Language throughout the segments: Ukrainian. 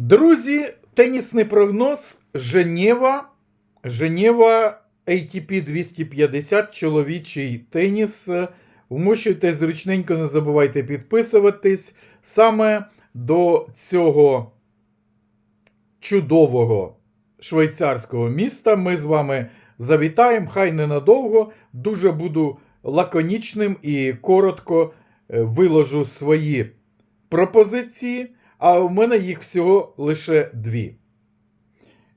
Друзі, тенісний прогноз Женєва. Женєва ATP 250, чоловічий теніс. Вмощуйте зручненько, не забувайте підписуватись. Саме до цього чудового швейцарського міста ми з вами завітаємо. Хай ненадовго. Дуже буду лаконічним і коротко е, виложу свої пропозиції, а в мене їх всього лише дві.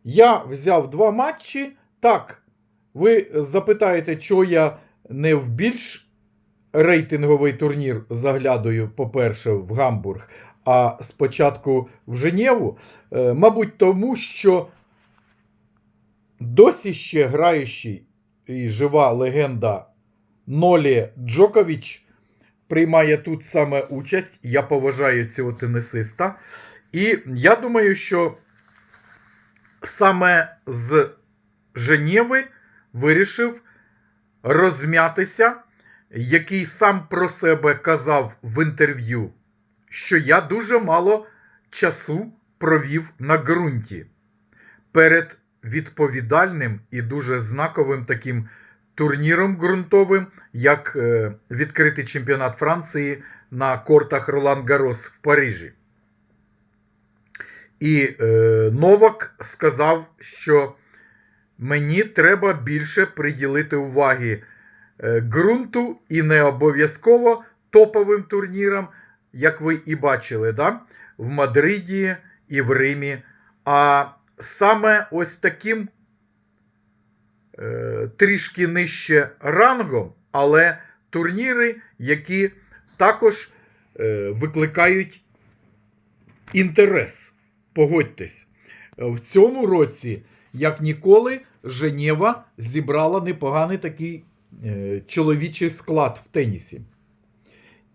Я взяв два матчі. Так, ви запитаєте, чого я не в більш рейтинговий турнір заглядаю, по-перше, в Гамбург, а спочатку в Женєву. Е, Мабуть, тому що досі ще граючий і жива легенда Нолі Джокович приймає тут саме участь. Я поважаю цього тенісиста. І я думаю, що саме з Женєви вирішив розм'ятися, який сам про себе казав в інтерв'ю, що я дуже мало часу провів на ґрунті перед відповідальним і дуже знаковим таким турніром ґрунтовим, як е, відкритий чемпіонат Франції на кортах Ролан Гарос в Парижі. І е, Новак сказав, що мені треба більше приділити уваги е, ґрунту і не обов'язково топовим турнірам, як ви і бачили, да? в Мадриді і в Римі. А саме ось таким трішки нижче рангом, але турніри, які також е, викликають інтерес. Погодьтесь, в цьому році, як ніколи, Женєва зібрала непоганий такий е, чоловічий склад в тенісі.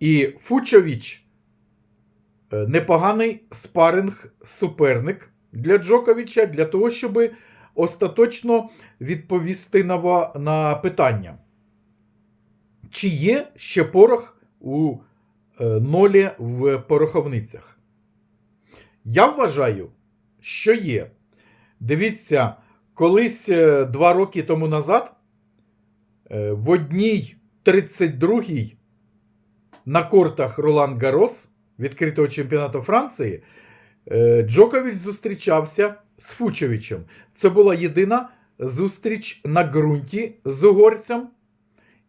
І Фучович е, непоганий спаринг суперник для Джоковича для того, щоб остаточно відповісти на, на питання. Чи є ще порох у е, нолі в пороховницях? Я вважаю, що є. Дивіться, колись е, два роки тому назад е, в одній 32-й на кортах Ролан Гарос відкритого чемпіонату Франції Джокович зустрічався з Фучовичем. Це була єдина зустріч на ґрунті з угорцем.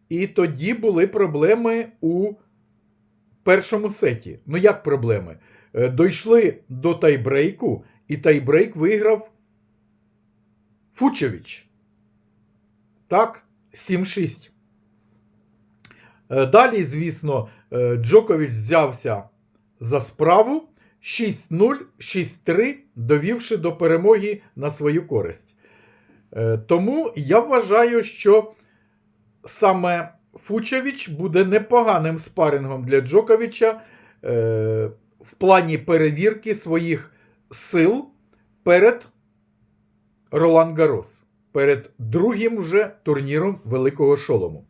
І тоді були проблеми у першому сеті. Ну, як проблеми? Е, Дійшли до тайбрейку, і тайбрейк виграв Фучевич. Так, 7-6. Е, Далі, звісно, е, Джокович взявся за справу 6-0, 6-3, довівши до перемоги на свою користь. Е, Тому я вважаю, що саме Фучевич буде непоганим спарингом для Джоковича е, в плані перевірки своїх сил перед Ролан Гарос, перед другим вже турніром Великого Шолому.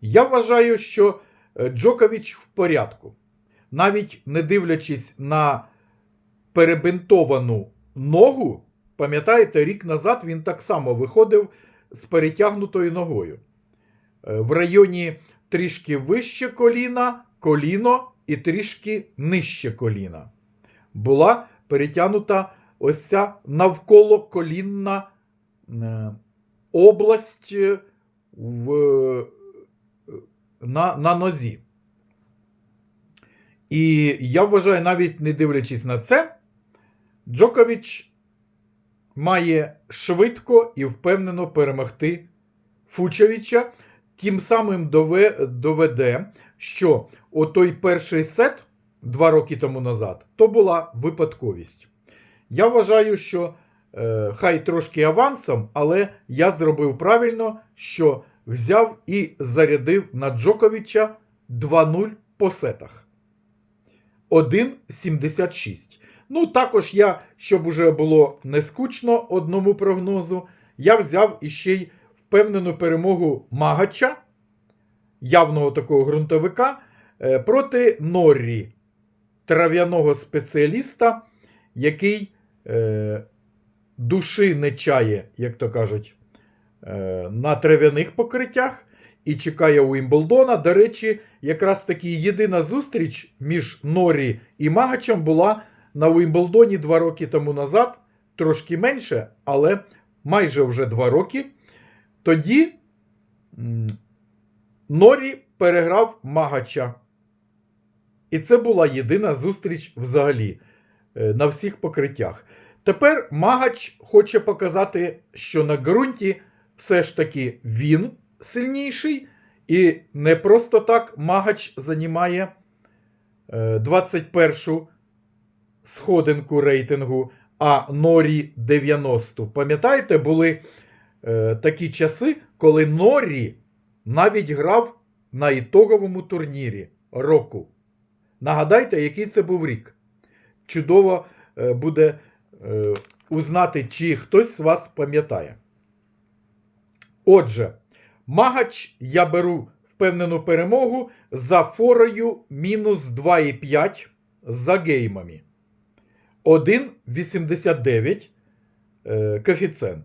Я вважаю, що е, Джокович в порядку. Навіть не дивлячись на перебинтовану ногу, пам'ятаєте, рік назад він так само виходив з перетягнутою ногою. Е, В районі трішки вище коліна, коліно і трішки нижче коліна. Була перетягнута ось ця навколоколінна е, область е, в, на, на нозі. І я вважаю, навіть не дивлячись на це, Джокович має швидко і впевнено перемогти Фучовича, тим самим доведе, що отой перший сет два роки тому назад то була випадковість. Я вважаю, що е, хай трошки авансом, але я зробив правильно, що взяв і зарядив на Джоковича 2-0 по сетах. 1,76. Ну, також я, щоб уже було не скучно одному прогнозу, я взяв іще й впевнену перемогу Магача, явного такого ґрунтовика, е, проти Норрі, трав'яного спеціаліста, який е, душі не чає, як то кажуть, е, на трав'яних покриттях і чекає Уімблдона. До речі, якраз таки єдина зустріч між Норі і Магачем була на Уімблдоні два роки тому назад, трошки менше, але майже вже два роки. Тоді Норі переграв Магача. І це була єдина зустріч взагалі е, на всіх покриттях. Тепер Магач хоче показати, що на ґрунті все ж таки він сильніший, і не просто так Магач займає е, 21 сходинку рейтингу, а Норі 90. Пам'ятаєте, були е, такі часи, коли Норі навіть грав на ітоговому турнірі року. Нагадайте, який це був рік. Чудово е, буде е, узнати, чи хтось з вас пам'ятає. Отже, Магач я беру впевнену перемогу за форою мінус 2,5 за геймами. 1,89 е, коефіцієнт.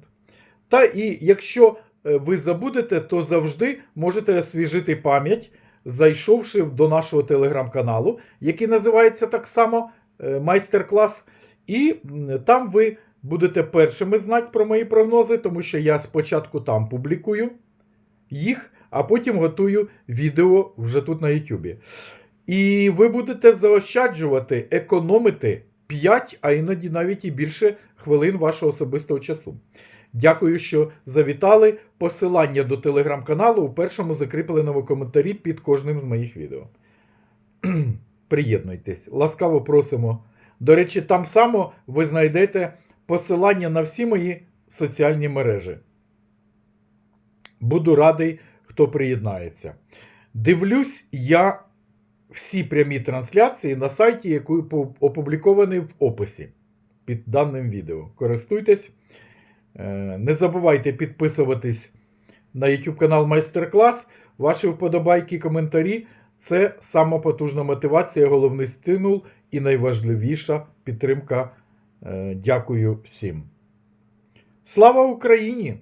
Та і якщо е, ви забудете, то завжди можете освіжити пам'ять, зайшовши до нашого телеграм-каналу, який називається так само е, майстер-клас. І там ви будете першими знати про мої прогнози, тому що я спочатку там публікую їх, а потім готую відео вже тут на YouTube. І ви будете заощаджувати, економити 5, а іноді навіть і більше хвилин вашого особистого часу. Дякую, що завітали. Посилання до телеграм-каналу у першому закріпленому коментарі під кожним з моїх відео. Приєднуйтесь, ласкаво просимо. До речі, там само ви знайдете посилання на всі мої соціальні мережі. Буду радий, хто приєднається. Дивлюсь я всі прямі трансляції на сайті, який опублікований в описі під даним відео. Користуйтесь. Е, Не забувайте підписуватись на YouTube канал Майстер-клас. Ваші вподобайки, коментарі це самопотужна мотивація, головний стимул і найважливіша підтримка. Е, Дякую всім. Слава Україні!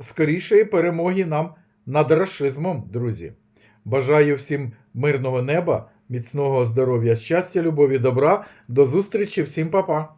Скорішої перемоги нам над рашизмом, друзі. Бажаю всім мирного неба, міцного здоров'я, щастя, любові, добра. До зустрічі, всім па-па!